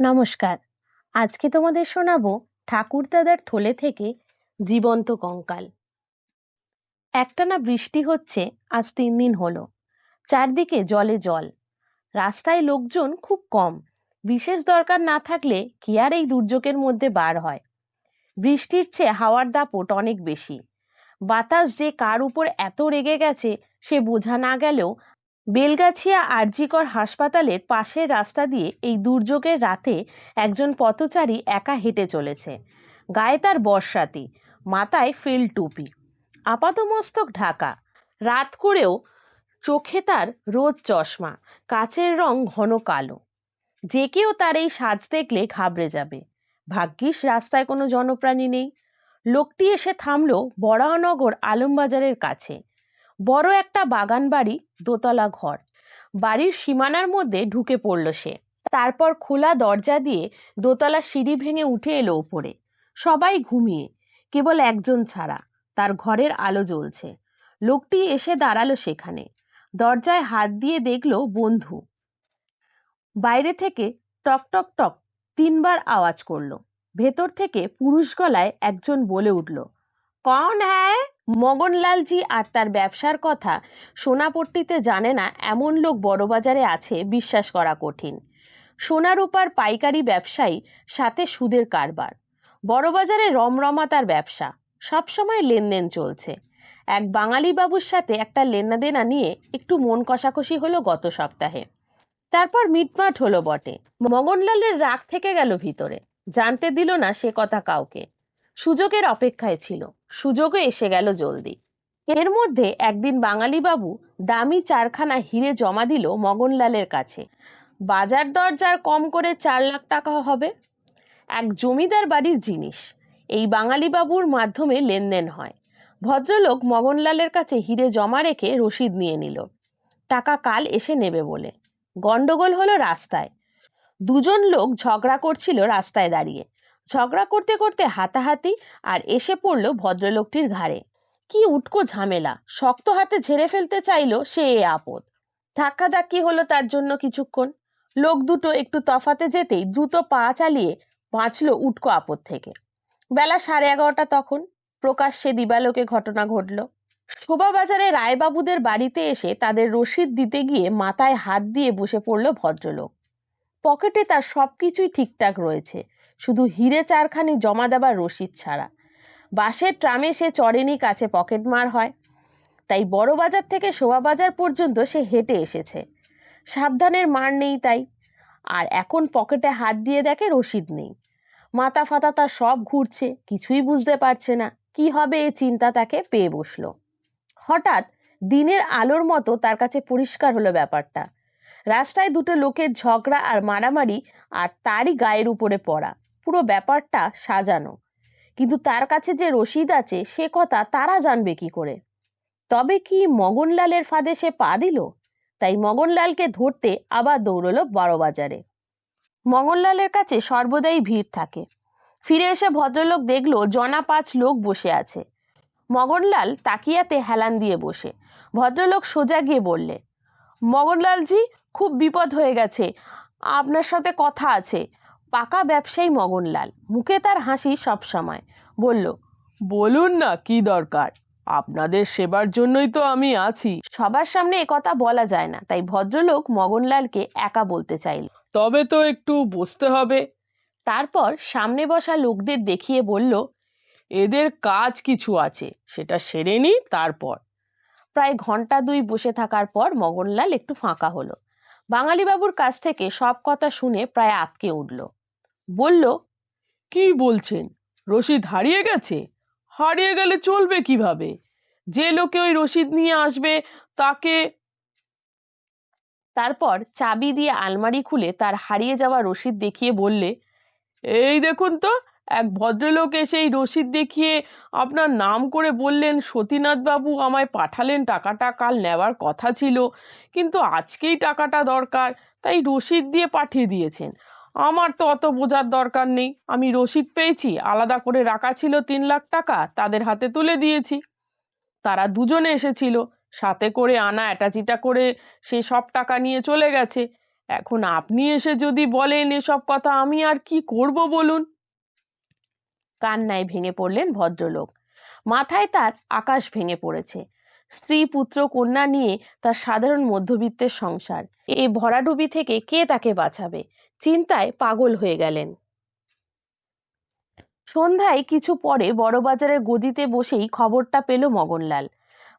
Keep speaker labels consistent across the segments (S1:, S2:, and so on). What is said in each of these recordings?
S1: নমস্কার। আজকে তোমাদের শোনাবো ঠাকুরদাদার থলে থেকে জীবন্ত কঙ্কাল। একটানা বৃষ্টি হচ্ছে, আজ তিন দিন হলো। চারদিকে জলে জল। রাস্তায় লোকজন খুব কম। বিশেষ দরকার না থাকলে কি আর এই দুর্যোগের মধ্যে বার হয়? বৃষ্টির চেয়ে হাওয়ার দাপট অনেক বেশি। বাতাস যে কার উপর এত রেগে গেছে সে বোঝা না গেলেও বেলগাছিয়া আরজিকর হাসপাতালের পাশের রাস্তা দিয়ে এই দুর্যোগের রাতে একজন পথচারী একা হেঁটে চলেছে। গায়ে তার বর্ষাতি, মাথায় ফিল টুপি। আপাতমস্তক ঢাকা। রাত করেও চোখে তার রোদ চশমা, কাচের রং ঘন কালো। যে কেউ তার এই সাজ দেখলে ঘাবড়ে যাবে। ভাগ্যিস রাস্তায় কোনো জনপ্রাণী নেই। লোকটি এসে থামলো বরাহনগর আলমবাজারের কাছে। বড় একটা বাগান বাড়ি দোতলা ঘর। বাড়ির সীমানার মধ্যে ঢুকে পড়ল সে। তারপর খোলা দরজা দিয়ে দোতলা সিঁড়ি ভেঙে উঠে এলো ওপরে। সবাই ঘুমিয়ে, কেবল একজন ছাড়া, তার ঘরের আলো জ্বলছে। লোকটি এসে দাঁড়াল সেখানে। দরজায় হাত দিয়ে দেখল বন্ধু। বাইরে থেকে টক টক টক তিনবার আওয়াজ করল। ভেতর থেকে পুরুষ গলায় একজন বলে উঠল কন হ্যায়? মগনলালজি আর তার ব্যবসার কথা সোনাপট্টিতে জানে না এমন লোক বড়বাজারে আছে বিশ্বাস করা কঠিন। সোনার উপার পাইকারি ব্যবসায়ী, সাথে সুদের কারবার। বড়বাজারে রমরমা তার ব্যবসা। সবসময় লেনদেন চলছে। এক বাঙালি বাবুর সাথে একটা লেনাদেনা নিয়ে একটু মন কষাকষি হলো গত সপ্তাহে। তারপর মিটমাট হলো বটে। মগনলালের রাগ থেকে গেল ভিতরে। জানতে দিল না সে কথা কাউকে। সুযোগের অপেক্ষায় ছিল। সুযোগও এসে গেল জলদি। এর মধ্যে একদিন বাঙালি বাবু দামি চারখানা হিরে জমা দিল মগনলালের কাছে। বাজার দর যার কম করে চার লাখ টাকা হবে। এক জমিদার বাড়ির জিনিস। এই বাঙালি বাবুর মাধ্যমে লেনদেন হয়। ভদ্রলোক মগনলালের কাছে হিরে জমা রেখে রসিদ নিয়ে নিল। টাকা কাল এসে নেবে বলে। গন্ডগোল হলো রাস্তায়। দুজন লোক ঝগড়া করছিল রাস্তায় দাঁড়িয়ে। ঝগড়া করতে করতে হাতাহাতি আর এসে পড়ল ভদ্রলোকটির ঘাড়ে। কি উটকো ঝামেলা, শক্ত হাতে ঝেড়ে ফেলতে চাইলো সে এ আপদ। ধাক্কাধাক্কি হলো তার জন্য কিছুক্ষণ। লোক দুটো একটু তফাতে যেতেই দ্রুত পা চালিয়ে বাঁচল উটকো আপদ থেকে। বেলা সাড়ে এগারোটা তখন। প্রকাশ্যে দিবালোকে ঘটনা ঘটল। শোভাবাজারে রায়বাবুদের বাড়িতে এসে তাদের রসিদ দিতে গিয়ে মাথায় হাত দিয়ে বসে পড়ল ভদ্রলোক। পকেটে তার সব কিছুই ঠিকঠাক রয়েছে। শুধু হিরে চারখানি জমা দেবার রসিদ ছাড়া। বাসের ট্রামে সে চড়েনি, কাছে পকেট মার হয়। তাই বড় বাজার থেকে শোভাবাজার পর্যন্ত সে হেঁটে এসেছে। সাবধানের মার নেই তাই। আর এখন পকেটে হাত দিয়ে দেখে রসিদ নেই। মাথা ফাতা তার সব ঘুরছে, কিছুই বুঝতে পারছে না। কি হবে এই চিন্তা তাকে পেয়ে বসল। হঠাৎ দিনের আলোর মতো তার কাছে পরিষ্কার হলো ব্যাপারটা। রাস্তায় দুটো লোকের ঝগড়া আর মারামারি আর তারই গায়ের উপরে পড়া। পুরো ব্যাপারটা সাজানো। কিন্তু তার কাছে যে রসিদ আছে, সে কথা তারা জানবে কি করে? তবে কি মগনলালের ফাঁদে সে পা দিল? তাই মগনলালকে ধরতে আবার দৌড়লো বড়বাজারে। মগনলালের কাছে সর্বদাই ভিড় থাকে। ফিরে এসে ভদ্রলোক দেখল জনা পাঁচ লোক বসে আছে। মগনলাল তাকিয়াতে হেলান দিয়ে বসে। ভদ্রলোক সোজা গিয়ে বললে, মগনলালজি, খুব বিপদ হয়ে গেছে। আপনার সাথে কথা আছে। পাকা ব্যবসায়ী মগনলাল। মুখে তার হাসি সব সময়। বলল
S2: বলুন না কি দরকার? আপনাদের সেবার জন্যই তো আমি আছি।
S1: সবার সামনে কথা বলা যায় না তাই ভদ্রলোক মগনলালকে একা বলতে চাইল
S2: তবে তো একটু বসতে হবে।
S1: তারপর সামনে বসা লোকদের দেখিয়ে বলল
S2: এদের কাজ কিছু আছে সেটা সেরে নি তারপর।
S1: প্রায় ঘণ্টা দুই বসে থাকার পর মগনলাল একটু ফাঁকা হলো। বাঙালি বাবুর কাছ থেকে সব কথা শুনে প্রায় আতকে উঠল। বলল,
S2: কি বলছেন? রসিদ হারিয়ে গেছে? হারিয়ে গেলে চলবে কীভাবে? যে লোকে ওই রসিদ নিয়ে আসবে, তাকে
S1: তারপর চাবি দিয়ে আলমারি খুলে তার হারিয়ে যাওয়া রসিদ দেখিয়ে বললে,
S2: এই দেখুন তো, এক ভদ্রলোক এসে এই রসিদ দেখিয়ে আপনার নাম করে বললেন সতীনাথ বাবু আমায় পাঠালেন, টাকাটা কাল নেওয়ার কথা ছিল, কিন্তু আজকেই টাকাটা দরকার, তাই রসিদ দিয়ে পাঠিয়ে দিয়েছেন। আমার তো অত বোঝার দরকার নেই। আমি রসিদ পেয়েছি, আলাদা করে রাখা ছিল তিন লাখ টাকা, তাদের হাতে তুলে দিয়েছি। তারা দুজনে এসেছিল, সাথে করে আনা অ্যাটাচিটা করে সে সব টাকা নিয়ে চলে গেছে। এখন আপনি এসে যদি বলেন এসব কথা, আমি আর কি করব বলুন?
S1: কান্নায় ভেঙে পড়লেন ভদ্রলোক। মাথায় তার আকাশ ভেঙে পড়েছে। স্ত্রী, পুত্র, কন্যা নিয়ে তার সাধারণ মধ্যবিত্তের সংসার। এই ভরাডুবি থেকে কে তাকে বাঁচাবে? চিন্তায় পাগল হয়ে গেলেন। সন্ধ্যায় কিছু পরে বড়বাজারের গদিতে বসেই খবরটা পেল মগনলাল।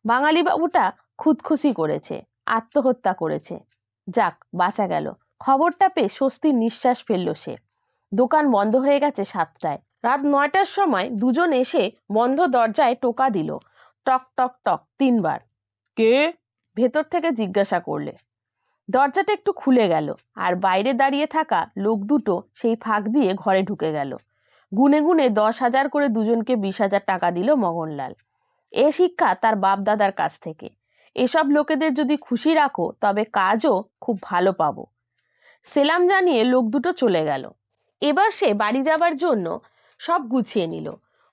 S1: বাঙালি বাবুটা খুদখুশি করেছে আত্মহত্যা করেছে। যাক বাঁচা গেল। খবরটা পেয়ে স্বস্তির নিঃশ্বাস ফেলল সে। দোকান বন্ধ হয়ে গেছে সাতটায়। রাত নয়টার সময় দুজন এসে বন্ধ দরজায় টোকা দিল। টক টক টক তিনবার।
S2: কে?
S1: ভেতর থেকে জিজ্ঞাসা করলে। দরজাটা একটু খুলে গেল আর বাইরে দাঁড়িয়ে থাকা লোক দুটো সেই ফাঁক দিয়ে ঘরে ঢুকে গেল। গুনে গুনে দশ হাজার করে দুজনকে বিশ হাজার টাকা দিল মগনলাল এ শিক্ষা তার বাপ দাদার কাছ থেকে। এসব লোকেদের যদি খুশি রাখো, তবে কাজও খুব ভালো পাবো। সেলাম জানিয়ে লোক দুটো চলে গেল। এবার সে বাড়ি যাবার জন্য সব গুছিয়ে নিল।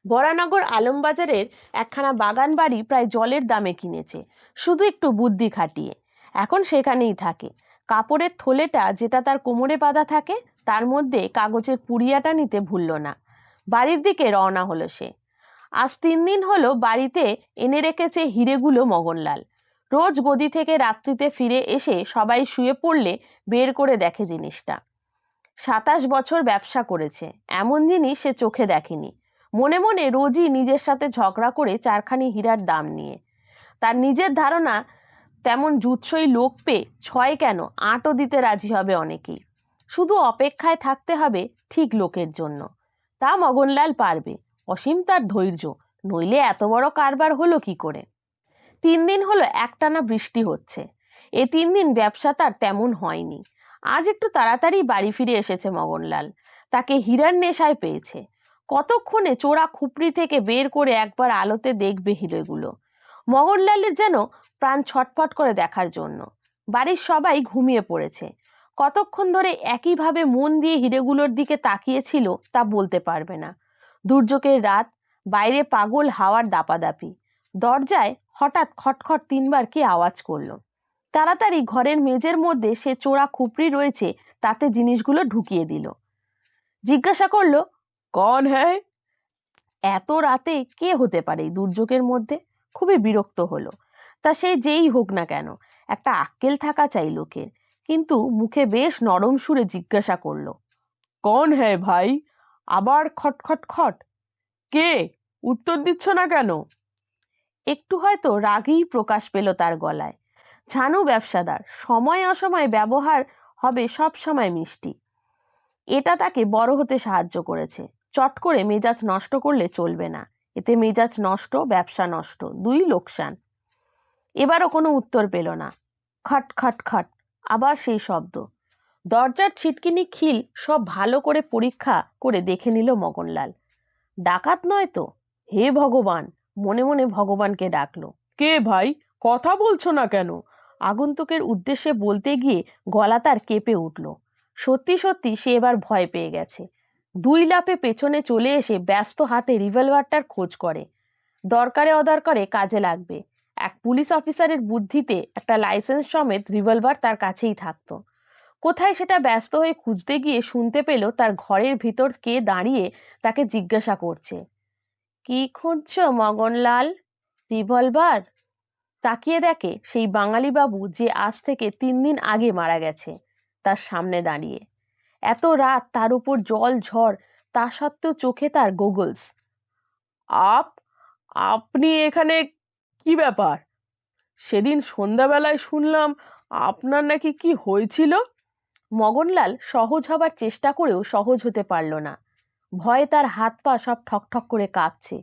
S1: বরানগর আলমবাজারের একখানা বাগান বাড়ি প্রায় জলের দামে কিনেছে। শুধু একটু বুদ্ধি খাটিয়ে। এখন সেখানেই থাকে। কাপড়ের থলেটা যেটা তার কোমরে বাঁধা থাকে, তার মধ্যে কাগজের পুড়িয়াটা নিতে ভুলল না। বাড়ির দিকে রওনা হলো সে। আজ তিন দিন হলো বাড়িতে এনে রেখেছে হিরেগুলো মগনলাল। রোজ গদি থেকে রাত্রিতে ফিরে এসে সবাই শুয়ে পড়লে বের করে দেখে জিনিসটা। সাতাশ বছর ব্যবসা করেছে, এমন জিনিস সে চোখে দেখেনি। মনে মনে রোজই নিজের সাথে ঝগড়া করে চারখানি হীরার দাম নিয়ে। তার নিজের ধারণা তেমন জুৎসই লোক পেয়ে ছয় কেন? আটও দিতে রাজি হবে অনেকেই। শুধু অপেক্ষায় থাকতে হবে ঠিক লোকের জন্য। তা মগনলাল পারবে। অসীম তার ধৈর্য। নইলে এত বড় কারবার হলো কি করে? তিন দিন হলো একটানা বৃষ্টি হচ্ছে। এ তিন দিন ব্যবসা তার তেমন হয়নি। আজ একটু তাড়াতাড়ি বাড়ি ফিরে এসেছে মগনলাল। তাকে হীরার নেশায় পেয়েছে। কতক্ষণে চোরা খুপড়ি থেকে বের করে একবার আলোতে দেখবে হিরেগুলো। মগনলালের যেন প্রাণ ছটফট করে দেখার জন্য। বাড়ির সবাই ঘুমিয়ে পড়েছে। কতক্ষণ ধরে একইভাবে মন দিয়ে হিরেগুলোর দিকে তাকিয়েছিল তা বলতে পারবে না। দুর্যোগের রাত, বাইরে পাগল হাওয়ার দাপাদাপি। দরজায় হঠাৎ খটখট তিনবার কি আওয়াজ করল। তাড়াতাড়ি ঘরের মেজের মধ্যে সে চোরা খুপড়ি রয়েছে, তাতে জিনিসগুলো ঢুকিয়ে দিল। জিজ্ঞাসা করল,
S2: কন হ্যাঁ
S1: এত রাতে কে হতে পারে দুর্যোগের মধ্যে? খুবই বিরক্ত হলো। তা সে যেই হোক না কেন, একটা আক্কেল থাকা চাই লোকের। কিন্তু মুখে বেশ নরম সুরে জিজ্ঞাসা করল,
S2: কন হ্যাঁ ভাই? আবার খটখট খট? কে? উত্তর দিচ্ছ না কেন?
S1: একটু হয়তো রাগেই প্রকাশ পেল তার গলায়। ঝানু ব্যবসাদার, সময় অসময় ব্যবহার হবে সব সময় মিষ্টি। এটা তাকে বড় হতে সাহায্য করেছে। চট করে মেজাজ নষ্ট করলে চলবে না। এতে মেজাজ নষ্ট ব্যবসা নষ্ট দুই লোকসান। এবারও কোনো উত্তর পেল না। খট খট খট আবার সেই শব্দ। দরজার ছিটকিনি খিল সব ভালো করে পরীক্ষা করে দেখে নিল মগনলাল। ডাকাত নয় তো? হে ভগবান মনে মনে ভগবানকে ডাকলো।
S2: কে ভাই? কথা বলছো না কেন?
S1: আগন্তুকের উদ্দেশ্যে বলতে গিয়ে গলা তার কেঁপে উঠল। সত্যি সত্যি সে এবার ভয় পেয়ে গেছে। দুই লাফে পেছনে চলে এসে ব্যস্ত হাতে রিভলভারটার খোঁজ করে। দরকারে অদরকারে কাজে লাগবে। এক পুলিশ অফিসারের বুদ্ধিতে একটা লাইসেন্স সমেত রিভলভার তার কাছেই থাকতো। কোথায় সেটা ব্যস্ত হয়ে খুঁজতে গিয়ে শুনতে পেল তার ঘরের ভিতর কে দাঁড়িয়ে তাকে জিজ্ঞাসা করছে। কি খুঁজছ, মগনলাল? রিভলভার? তাকিয়ে দেখে সেই বাঙালি বাবু যে আজ থেকে তিন দিন আগে মারা গেছে, তার সামনে দাঁড়িয়ে। এত রাত তার উপর জল ঝড়, তা সত্ত্বেও চোখে তার গোগলস
S2: আপ, আপনি এখানে কি ব্যাপার? সেদিন সন্ধ্যাবেলায় শুনলাম আপনার নাকি কি হয়েছিল?
S1: মগনলাল সহজ হবার চেষ্টা করেও সহজ হতে পারল না। ভয়ে তার হাত পা সব ঠকঠক করে কাঁপছে।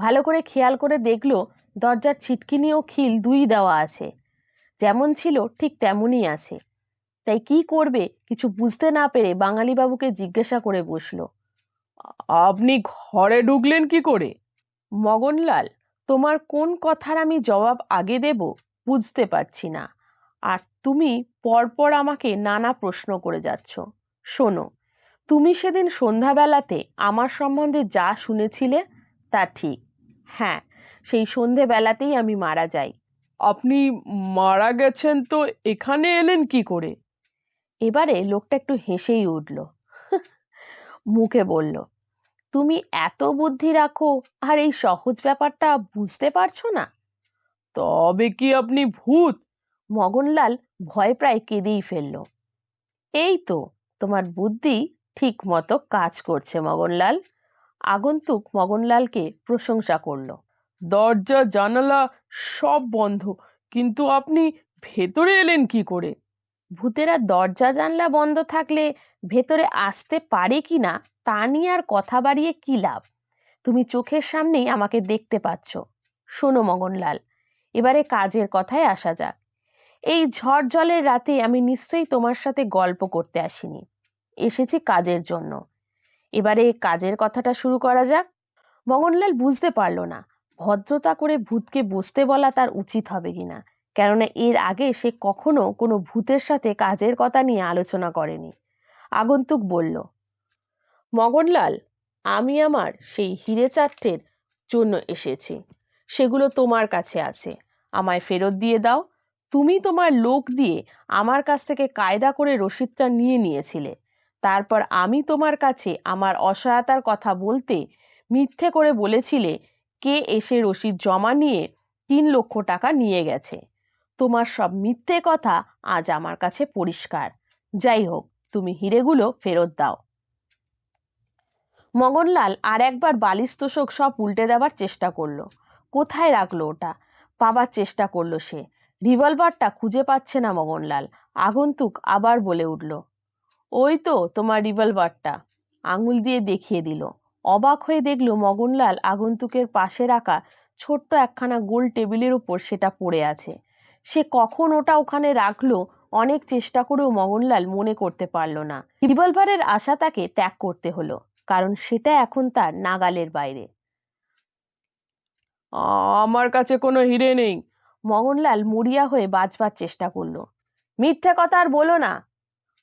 S1: ভালো করে খেয়াল করে দেখল দরজার ছিটকিনি ও খিল দুই দেওয়া আছে। যেমন ছিল ঠিক তেমনই আছে। তাই কি করবে? কিছু বুঝতে না পেরে বাঙালি বাবুকে জিজ্ঞাসা করে বসল।
S2: আপনি ঘরে ঢুকলেন কি করে?
S1: মগনলাল, তোমার কোন কথার আমি জবাব আগে দেব বুঝতে পারছি না। আর তুমি পরপর আমাকে নানা প্রশ্ন করে যাচ্ছ। শোনো, তুমি সেদিন সন্ধ্যাবেলাতে আমার সম্বন্ধে যা শুনেছিলে তা ঠিক। হ্যাঁ সেই সন্ধেবেলাতেই আমি মারা যাই।
S2: আপনি মারা গেছেন তো এখানে এলেন কি করে?
S1: এবারে লোকটা একটু হেসেই উঠল। মুখে বলল, তুমি এত বুদ্ধি রাখো আর এই সহজ ব্যাপারটা বুঝতে পারছ না?
S2: তবে কি আপনি ভূত?
S1: মগনলাল ভয় প্রায় কেঁদেই ফেলল। এই তো, তোমার বুদ্ধি ঠিক মতো কাজ করছে মগনলাল। আগন্তুক মগনলালকে প্রশংসা করল,
S2: দরজা, জানালা সব বন্ধ, কিন্তু আপনি ভেতরে এলেন কি করে?
S1: ভূতেরা দরজা, জানলা বন্ধ থাকলে ভেতরে আসতে পারে কি না, তা নিয়ে আর কথা বাড়িয়ে কি লাভ? তুমি চোখের সামনেই আমাকে দেখতে পাচ্ছ। শোনো মগনলাল, এবারে কাজের কথায় আসা যাক। এই ঝড় জলের রাতে আমি নিশ্চয়ই তোমার সাথে গল্প করতে আসিনি। এসেছি কাজের জন্য। এবারে কাজের কথাটা শুরু করা যাক। মগনলাল বুঝতে পারল না, ভদ্রতা করে ভূতকে বসতে বলা তার উচিত হবে কিনা কেননা এর আগে সে কখনো কোনো ভূতের সাথে কাজের কথা নিয়ে আলোচনা করেনি। আগন্তুক বলল, মগনলাল, আমি আমার সেই হিরে চারটের জন্য এসেছি। সেগুলো তোমার কাছে আছে। আমায় ফেরত দিয়ে দাও। তুমি তোমার লোক দিয়ে আমার কাছ থেকে কায়দা করে রসিদটা নিয়ে নিয়েছিলে। তারপর আমি তোমার কাছে আমার অসহায়তার কথা বলতে মিথ্যে করে বলেছিলে, কে এসে রসিদ জমা নিয়ে তিন লক্ষ টাকা নিয়ে গেছে। তোমার সব মিথ্যে কথা আজ আমার কাছে পরিষ্কার। যাই হোক, তুমি হিরেগুলো ফেরত দাও। মগনলাল আর একবার বালিশ তোষক সব উল্টে দেওয়ার চেষ্টা করল। কোথায় রাখল ওটা? পাবার চেষ্টা করল সে। রিভলভারটা খুঁজে পাচ্ছে না মগনলাল। আগন্তুক আবার বলে উঠল, ওই তো তোমার রিভলভারটা। আঙুল দিয়ে দেখিয়ে দিল। অবাক হয়ে দেখল মগনলাল আগন্তুকের পাশে রাখা ছোট্ট একখানা গোল টেবিলের উপর সেটা পড়ে আছে। সে কখন ওটা ওখানে রাখল অনেক চেষ্টা করেও মগনলাল মনে করতে পারল না। রিভলভারের আশা তাকে ত্যাগ করতে হলো কারণ সেটা এখন তার নাগালের বাইরে।
S2: আমার কাছে কোনো হিরে নেই।
S1: মগনলাল মরিয়া হয়ে বাঁচবার চেষ্টা করল। মিথ্যে কথা আর বলো না।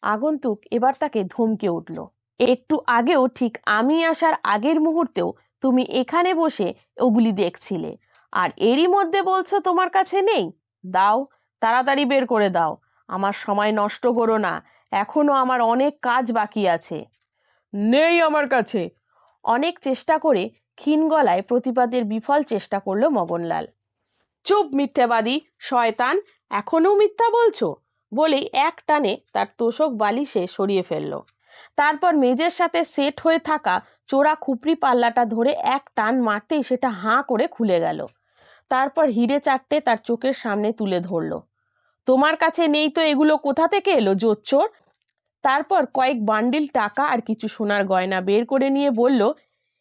S1: আগন্তুক এবার তাকে ধমকে উঠল। একটু আগেও ঠিক আমি আসার আগের মুহূর্তেও তুমি এখানে বসে ওগুলি দেখছিলে আর এরই মধ্যে বলছো তোমার কাছে নেই? দাও, তাড়াতাড়ি বের করে দাও। আমার সময় নষ্ট করো না এখনও আমার অনেক কাজ বাকি আছে।
S2: নেই আমার কাছে।
S1: অনেক চেষ্টা করে ক্ষীণ গলায় প্রতিবাদের বিফল চেষ্টা করল মগনলাল। চুপ মিথ্যাবাদী, শয়তান, এখনও মিথ্যা বলছো? বলেই এক টানে তার তোষক বালিশে সরিয়ে ফেলল। তারপর মেজের সাথে সেট হয়ে থাকা চোরা খুপড়ি পাল্লাটা ধরে এক টান মারতেই সেটা হাঁ করে খুলে গেল। তারপর হিরে চারটে তার চোখের সামনে তুলে ধরল। তোমার কাছে নেই তো এগুলো কোথা থেকে এলো জোচ্চোর তারপর কয়েক বান্ডিল টাকা আর কিছু সোনার গয়না বের করে নিয়ে বলল,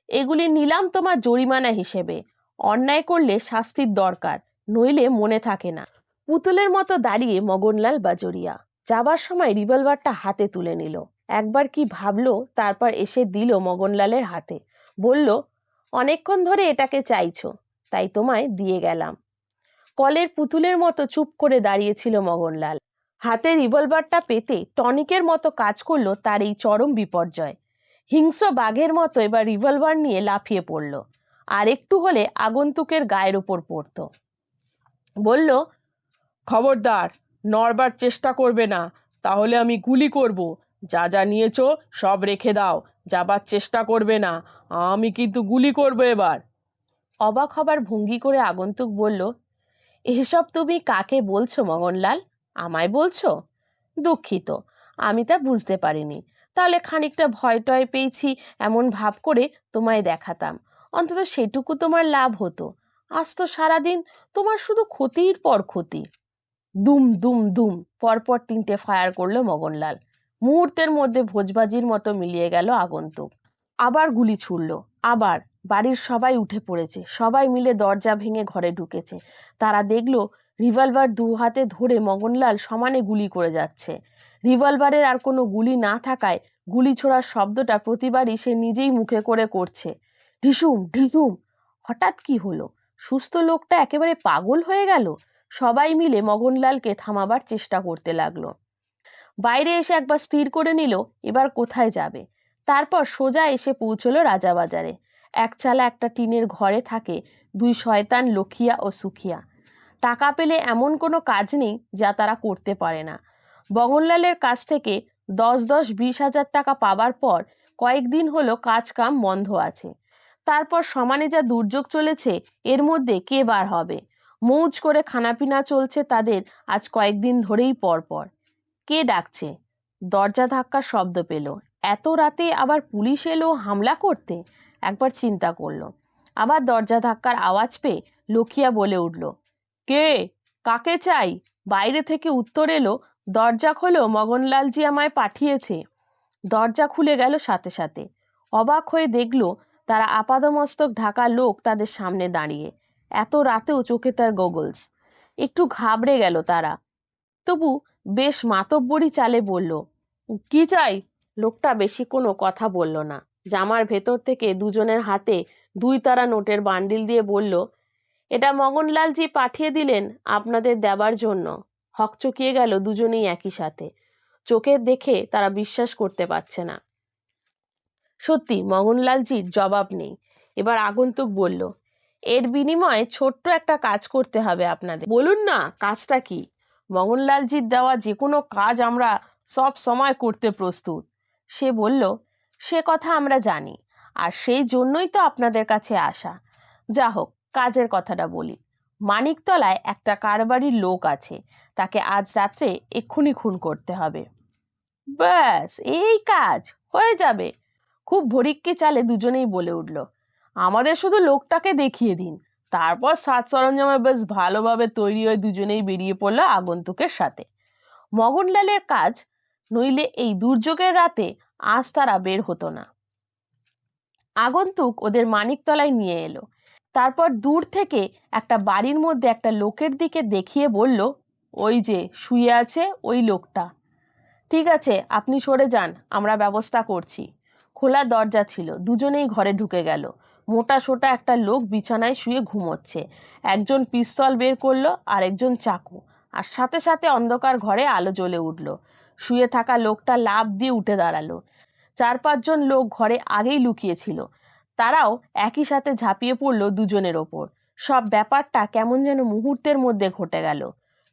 S1: এগুলি নিলাম তোমার জরিমানা হিসেবে। অন্যায় করলে শাস্তির দরকার, নইলে মনে থাকে না। পুতুলের মতো দাঁড়িয়ে মগনলাল বাজরিয়া যাবার সময় রিভলভারটা হাতে তুলে নিল। একবার কি ভাবলো, তারপর এসে দিল মগনলালের হাতে। বলল, অনেকক্ষণ ধরে এটাকে চাইছো। তাই তোমায় দিয়ে গেলাম। কলের পুতুলের মতো চুপ করে দাঁড়িয়েছিল মগনলাল হাতে রিভলভারটা পেতে টনিকের মতো কাজ করল তার এই চরম বিপর্যয়। হিংস্র বাঘের মতো এবার রিভলভার নিয়ে লাফিয়ে পড়ল। আর একটু হলে আগন্তুকের গায়ের উপর পড়তো। বলল,
S2: খবরদার, নড়বার চেষ্টা করবে না, তাহলে আমি গুলি করব। যা যা নিয়েছ সব রেখে দাও, যাবার চেষ্টা করবে না। আমি কিন্তু গুলি করব এবার।
S1: অবাক হবার ভঙ্গি করে আগন্তুক বলল, এসব তুমি কাকে বলছো মগনলাল? আমায় বলছো? দুঃখিত, আমি তা বুঝতে পারিনি। তাহলে খানিকটা ভয় টয় পেয়েছি, এমন ভাব করে তোমায় দেখাতাম। অন্তত সেটুকু তোমার লাভ হতো। আজ তো সারাদিন তোমার শুধু ক্ষতির পর ক্ষতি। দুম দুম দুম, পরপর তিনটে ফায়ার করল মগনলাল। মুহূর্তের মধ্যে ভোজবাজির মতো মিলিয়ে গেল আগন্তুক। আবার গুলি ছুড়ল, আবার বাড়ির সবাই উঠে পড়েছে। সবাই মিলে দরজা ভেঙে ঘরে ঢুকেছে। তারা দেখল, রিভলভার দু হাতে ধরে মগনলাল সমানে গুলি করে যাচ্ছে। রিভলভারের আর কোনো গুলি না থাকায় গুলি ছোড়ার শব্দটা প্রতিবারই সে নিজেই মুখে করে করছে। ঢিসুম ঢিসুম, হঠাৎ কি হলো? সুস্থ লোকটা একেবারে পাগল হয়ে গেল? সবাই মিলে মগনলালকে থামাবার চেষ্টা করতে লাগল। বাইরে এসে একবার স্থির করে নিল, এবার কোথায় যাবে? তারপর সোজা এসে পৌঁছলো রাজাবাজারে। একচালা একটা টিনের ঘরে থাকে দুই শয়তান লক্ষিয়া ও সুখিয়া। টাকা পেলে এমন কোনো কাজ নেই যা তারা করতে পারে না। বগনলালের কাছ থেকে দশ দশ বিশ হাজার টাকা পাবার পর কয়েকদিন হলো কাজ কাম বন্ধ আছে। তারপর সমানে যা দুর্যোগ চলেছে, এর মধ্যে কে বার হবে? মৌজ করে খানাপিনা চলছে তাদের আজ কয়েকদিন ধরেই পরপর কে ডাকছে? দরজা ধাক্কার শব্দ পেল। এত রাতে আবার পুলিশ এলো হামলা করতে? একবার চিন্তা করল। আবার দরজা ধাক্কার আওয়াজ পেয়ে লক্ষিয়া বলে উঠল, কে? কাকে চাই? বাইরে থেকে উত্তর এলো, দরজা খোলো, মগনলালজি আমায় পাঠিয়েছে। দরজা খুলে গেল সাথে সাথে। অবাক হয়ে দেখল তারা আপাদমস্তক ঢাকা লোক তাদের সামনে দাঁড়িয়ে। এত রাতেও চোখে তার গগলস একটু ঘাবড়ে গেল তারা। তবু বেশ মাতব্বরি চালে বলল, কি চাই? লোকটা বেশি কোনো কথা বলল না। জামার ভেতর থেকে দুজনের হাতে দুই তারা নোটের বান্ডিল দিয়ে বলল, এটা মগনলালজি পাঠিয়ে দিলেন আপনাদের দেবার জন্য। হকচকিয়ে গেল দুজনেই একই সাথে। চোখে দেখে তারা বিশ্বাস করতে পারছে না। সত্যি, মগনলালজির জবাব নেই। এবার আগন্তুক বলল, এর বিনিময়ে ছোট্ট একটা কাজ করতে হবে আপনাদের। বলুন না, কাজটা কি? মগনলালজির দেওয়া যে কোনো কাজ আমরা সব সময় করতে প্রস্তুত। সে বলল সে কথা আমরা জানি, আর সেই জন্যই তো আপনাদের কাছে আসা। যা হোক কাজের কথাটা বলি। মানিকতলায় একটা কারবারির লোক আছে, তাকে আজ রাত্রে এক্ষুনি খুন করতে হবে। ব্যাস, এই কাজ, হয়ে যাবে। খুব ভরিক্কি চালে দুজনেই বলে উঠল, আমাদের শুধু লোকটাকে দেখিয়ে দিন। তারপর সাজ সরঞ্জামে বেশ ভালোভাবে তৈরি হয়ে দুজনেই বেরিয়ে পড়ল আগন্তুকের সাথে। মগনলালের কাজ, নইলে এই দুর্যোগের রাতে আজ তারা বের হতো না। আগন্তুক ওদের মানিকতলায় নিয়ে এলো। তারপর দূর থেকে একটা বাড়ির মধ্যে একটা লোকের দিকে দেখিয়ে বলল, ওই যে, শুয়ে আছে ওই লোকটা। ঠিক আছে, আপনি সরে যান, আমরা ব্যবস্থা করছি। খোলা দরজা ছিল, দুজনেই ঘরে ঢুকে গেল। মোটা সোটা একটা লোক বিছানায় শুয়ে ঘুমোচ্ছে। একজন পিস্তল বের করল আর একজন চাকু। আর সাথে সাথে অন্ধকার ঘরে আলো জ্বলে উঠল। শুয়ে থাকা লোকটা লাভ দিয়ে উঠে দাঁড়াল। চার পাঁচজন লোক ঘরে আগেই লুকিয়েছিল। তারাও একই সাথে ঝাঁপিয়ে পড়ল দুজনের ওপর। সব ব্যাপারটা কেমন যেন মুহূর্তের মধ্যে ঘটে গেল।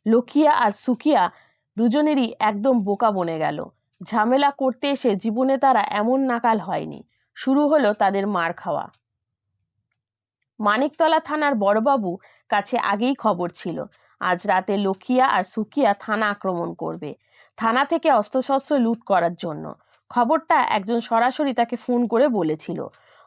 S1: লকিয়া আর সুকিয়া দুজনেরই একদম বোকা বনে গেল। ঝামেলা করতে এসে জীবনে তারা এমন নাকাল হয়নি। শুরু হলো তাদের মার খাওয়া। মানিকতলা থানার বড়বাবু কাছে আগেই খবর ছিল। আজ রাতে লক্ষিয়া আর সুকিয়া থানা আক্রমণ করবে। থানা থেকে অস্ত্রশস্ত্র লুট করার জন্য। খবরটা একজন সরাসরি তাকে ফোন করে বলেছিল।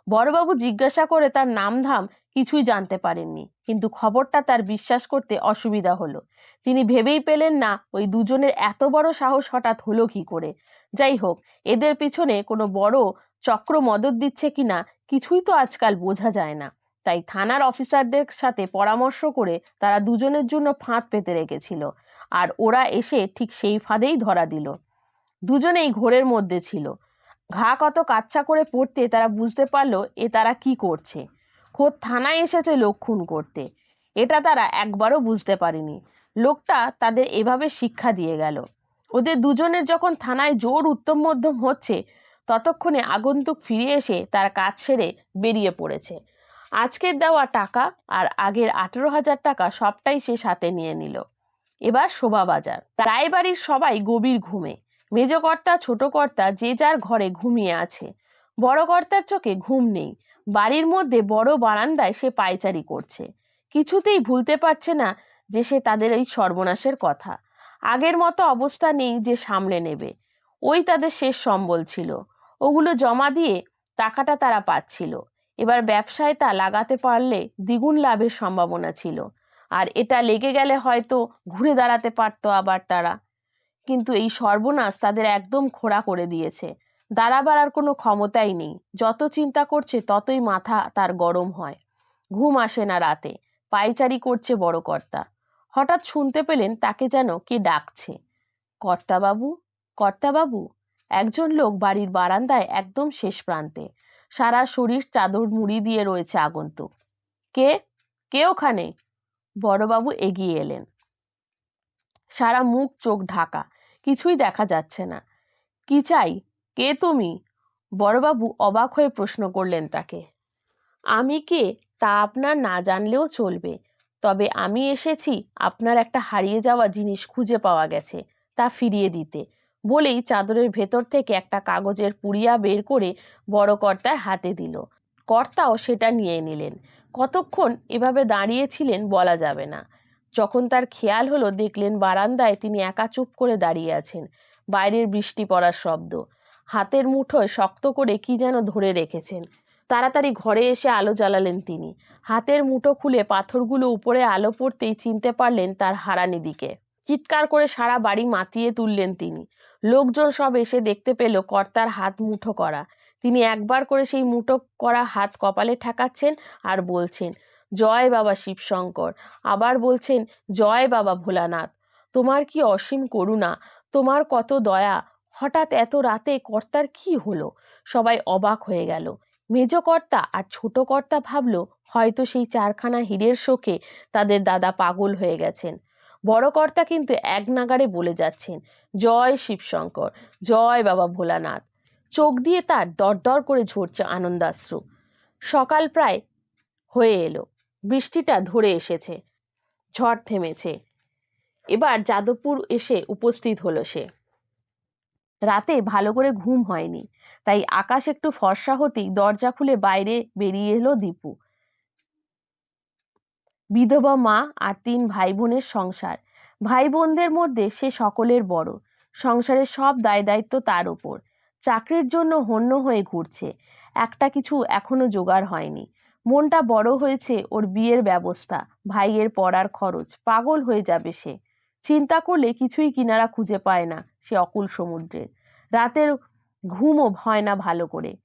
S1: বড়বাবু জিজ্ঞাসা করে তার নামধাম কিছুই জানতে পারেননি, কিন্তু খবরটা তার বিশ্বাস করতে অসুবিধা হলো। তিনি ভেবেই পেলেন না, ওই দুজনের এত বড় সাহস হঠাৎ হলো কি করে। যাই হোক, এদের পিছনে কোনো বড় চক্র মদত দিচ্ছে কিনা কিছুই তো আজকাল বোঝা যায় না। তাই থানার অফিসারদের সাথে পরামর্শ করে তারা দুজনের জন্য ফাঁদ পেতে রেখেছিল। আর ওরা এসে ঠিক সেই ফাঁদেই ধরা দিল। দুজনেই ঘোরের মধ্যে ছিল। ঘা কত কাচ্চা করে পড়তে তারা বুঝতে পারল এ তারা কি করছে। খোদ থানায় এসেছে লোক খুন করতে। এটা তারা একবারও বুঝতে পারেনি। লোকটা তাদের এভাবে শিক্ষা দিয়ে গেল। ওদের দুজনের যখন থানায় জোর উত্তম মধ্যম হচ্ছে, ততক্ষণে আগন্তুক ফিরে এসে তার কাজ সেরে বেরিয়ে পড়েছে। আজকের দেওয়া টাকা আর আগের আঠেরো হাজার টাকা সবটাই সে সাথে নিয়ে নিল। এবার শোভাবাজার রায়বাড়ির সবাই গভীর ঘুমে। মেজকর্তা ছোট কর্তা যে যার ঘরে ঘুমিয়ে আছে। বড় কর্তার চোখে ঘুম নেই। বাড়ির মধ্যে বড় বারান্দায় সে পায়চারি করছে। কিছুতেই ভুলতে পারছে না যে সে তাদের এই সর্বনাশের কথা। আগের মতো অবস্থা নেই যে সামলে নেবে। ওই তাদের শেষ সম্বল ছিল। ওগুলো জমা দিয়ে টাকাটা তারা পাচ্ছিল। এবার ব্যবসায় তা লাগাতে পারলে দ্বিগুণ লাভের সম্ভাবনা ছিল। আর এটা লেগে গেলে হয়তো ঘুরে দাঁড়াতে পারতো আবার তারা। কিন্তু এই সর্বনাশ তাদের একদম খোড়া করে দিয়েছে। দাঁড়াবার আর কোনো ক্ষমতাই নেই। যত চিন্তা করছে ততই মাথা তার গরম হয়। ঘুম আসে না রাতে। পাইচারি করছে বড় কর্তা। হঠাৎ শুনতে পেলেন তাকে যেন কে ডাকছে। কর্তাবাবু? কর্তাবাবু? একজন লোক বাড়ির বারান্দায় একদম শেষ প্রান্তে। সারা শরীর চাদর মুড়ি দিয়ে রয়েছে আগন্তুক। কে? কে ওখানে? বড়বাবু এগিয়ে এলেন। সারা মুখ চোখ ঢাকা, কিছুই দেখা যাচ্ছে না। কি চাই? কে তুমি? বড়বাবু অবাক হয়ে প্রশ্ন করলেন তাকে। আমি কে? তা আপনার না জানলেও চলবে। তবে আমি এসেছি আপনার একটা হারিয়ে যাওয়া জিনিস খুঁজে পাওয়া গেছে, তা ফিরিয়ে দিতে। বলেই চাদরের ভেতর থেকে একটা কাগজের পুড়িয়া বের করে বড় কর্তার হাতে দিল। কর্তাও সেটা নিয়ে নিলেন। কতক্ষণ এভাবে দাঁড়িয়েছিলেন বলা যাবে না। যখন তার খেয়াল হলো, দেখলেন বারান্দায় তিনি একা চুপ করে দাঁড়িয়ে আছেন, বাইরের বৃষ্টি পড়ার শব্দ। হাতের মুঠোয় শক্ত করে কি যেন ধরে রেখেছেন। তাড়াতাড়ি ঘরে এসে আলো জ্বালালেন তিনি। হাতের মুঠো খুলে পাথরগুলো উপরে আলো পড়তেই চিনতে পারলেন তার হারানি দিকে। চিৎকার করে সারা বাড়ি মাতিয়ে তুললেন তিনি। লোকজন সব এসে দেখতে পেল কর্তার হাত মুঠো করা। তিনি একবার করে সেই মুঠো করা হাত কপালে ঠেকাচ্ছেন আর বলছেন, জয় বাবা শিবশঙ্কর। আবার বলছেন, জয় বাবা ভোলানাথ। তোমার কি অসীম করুণা, তোমার কত দয়া। হঠাৎ এত রাতে কর্তার কি হলো? সবাই অবাক হয়ে গেল। মেজ কর্তা আর ছোট কর্তা ভাবলো, হয়তো সেই চারখানা হীরের শোকে তাদের দাদা পাগল হয়ে গেছেন। বড় কর্তা কিন্তু এক নাগারে বলে যাচ্ছেন, জয় শিবশঙ্কর, জয় বাবা ভোলানাথ। চোখ দিয়ে তার দরদর করে ঝরছে আনন্দাশ্রু। সকাল প্রায় হয়ে এলো। বৃষ্টিটা ধরে এসেছে। ঝড় থেমেছে। এবার যাদবপুর এসে উপস্থিত হলো সে। রাতে ভালো করে ঘুম হয়নি। তাই আকাশ একটু ফর্সা হতেই দরজা খুলে বাইরে বেরিয়ে এলো দীপু। বিধবা মা আর তিন ভাই বোনের সংসার। ভাই বোনদের মধ্যে সে সকলের বড়। সংসারের সব দায় দায়িত্ব তার ওপর। চাকরির জন্য হন্য হয়ে ঘুরছে। একটা কিছু এখনও জোগাড় হয়নি। মনটা বড় হয়েছে ওর বিয়ের ব্যবস্থা, ভাইয়ের পড়ার খরচ, পাগল হয়ে যাবে সে। চিন্তা করলে কিছুই কিনারা খুঁজে পায় না সে অকুল সমুদ্রের। রাতের ঘুমও হয় না ভালো করে।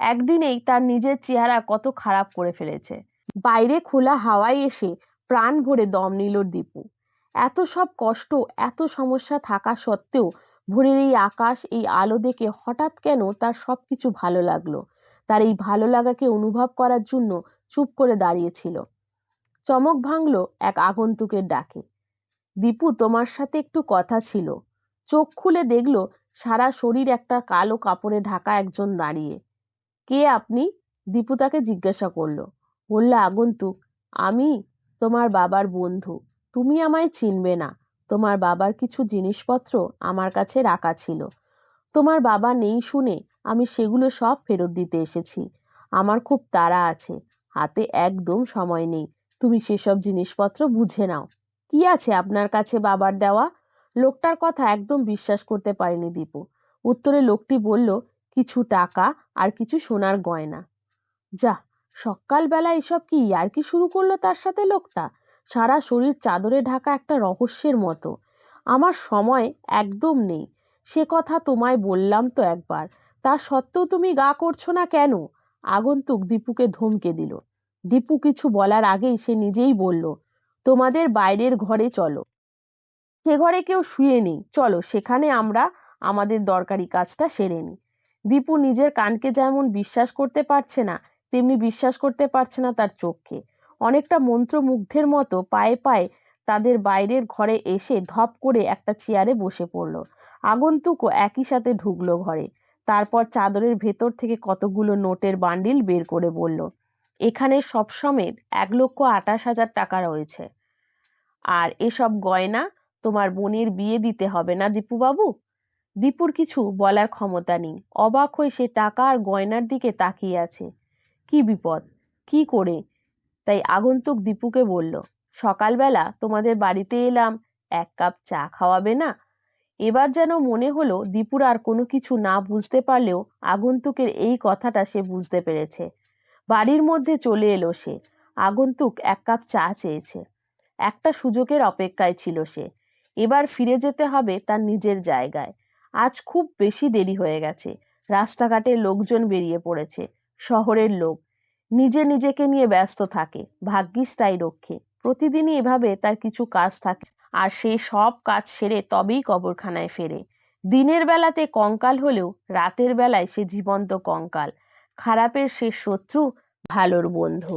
S1: একদিনেই তার নিজের চেহারা কত খারাপ করে ফেলেছে। বাইরে খোলা হাওয়ায় এসে প্রাণ ভরে দম নিল দীপু। এত সব কষ্ট, এত সমস্যা থাকা সত্ত্বেও ভোরের এই আকাশ, এই আলো দেখে হঠাৎ কেন তার সব কিছু ভালো লাগল। তার এই ভালো লাগাকে অনুভব করার জন্য চুপ করে দাঁড়িয়েছিল। চমক ভাঙল এক আগন্তুকের ডাকে। দীপু, তোমার সাথে একটু কথা ছিল। চোখ খুলে দেখল সারা শরীর একটা কালো কাপড়ে ঢাকা একজন দাঁড়িয়ে। কে আপনি? দীপু তাকে জিজ্ঞাসা করল। বলল, আগন্তুক, আমি তোমার বাবার বন্ধু। তুমি আমায় চিনবে না। তোমার বাবার কিছু জিনিসপত্র আমার কাছে রাখা ছিল। তোমার বাবা নেই শুনে আমি সেগুলো সব ফেরত দিতে এসেছি। আমার খুব তাড়া আছে। হাতে একদম সময় নেই। তুমি সেসব জিনিসপত্র বুঝে নাও। কি আছে আপনার কাছে বাবার দেওয়া? লোকটার কথা একদম বিশ্বাস করতে পারেনি দীপু। উত্তরে লোকটি বলল, কিছু টাকা আর কিছু সোনার গয়না। যা, সকালবেলা এসব কি আর কি শুরু করল তার সাথে লোকটা? সারা শরীর চাদরে ঢাকা একটা রহস্যের মতো। আমার সময় একদম নেই। সে কথা তোমায় বললাম তো একবার। তা সত্ত্বেও তুমি গা করছ না কেন? আগন্তুক দীপুকে ধমকে দিল। দীপু কিছু বলার আগেই সে নিজেই বলল, তোমাদের বাইরের ঘরে চলো। সে ঘরে কেউ শুয়ে নেই। চলো, সেখানে আমরা আমাদের দরকারি কাজটা সেরে নিই। দীপু নিজের কানকে যেমন বিশ্বাস করতে পারছে না, তেমনি বিশ্বাস করতে পারছে না তার চোখকে। অনেকটা মন্ত্রমুগ্ধের মতো পায়ে পায়ে তাদের বাইরের ঘরে এসে ধপ করে একটা চেয়ারে বসে পড়ল। আগন্তুকও একই সাথে ঢুকলো ঘরে। তারপর চাদরের ভেতর থেকে কতগুলো নোটের বান্ডিল বের করে বলল, এখানে সব সমেত এক লক্ষ আঠাশ হাজার টাকা রয়েছে। আর এসব গয়না তোমার বোনের বিয়ে দিতে হবে না দীপুবাবু? দীপুর কিছু বলার ক্ষমতা নেই। অবাক হয়ে সে টাকা আর গয়নার দিকে তাকিয়ে আছে। কি বিপদ? কি করে? তাই আগন্তুক দীপুকে বলল, সকালবেলা তোমাদের বাড়িতে এলাম, এক কাপ চা খাওয়াবে না? এবার যেন মনে হলো দীপুর আর কোনো কিছু না বুঝতে পারলেও আগন্তুকের এই কথাটা সে বুঝতে পেরেছে। বাড়ির মধ্যে চলে এলো সে। আগন্তুক এক কাপ চা চেয়েছে। একটা সুযোগের অপেক্ষায় ছিল সে। এবার ফিরে যেতে হবে তার নিজের জায়গায়। আজ খুব বেশি দেরি হয়ে গেছে। রাস্তাঘাটে লোকজন বেরিয়ে পড়েছে। শহরের লোক। নিজে নিজেকে নিয়ে ব্যস্ত থাকে, ভাগ্যিস তাই রক্ষে। প্রতিদিনই এভাবে তার কিছু কাজ থাকে, আর সে সব কাজ সেরে তবেই কবরখানায় ফেরে। দিনের বেলাতে কঙ্কাল হলেও রাতের বেলায় সে জীবন্ত কঙ্কাল। খারাপের সে শত্রু ভালোর বন্ধু।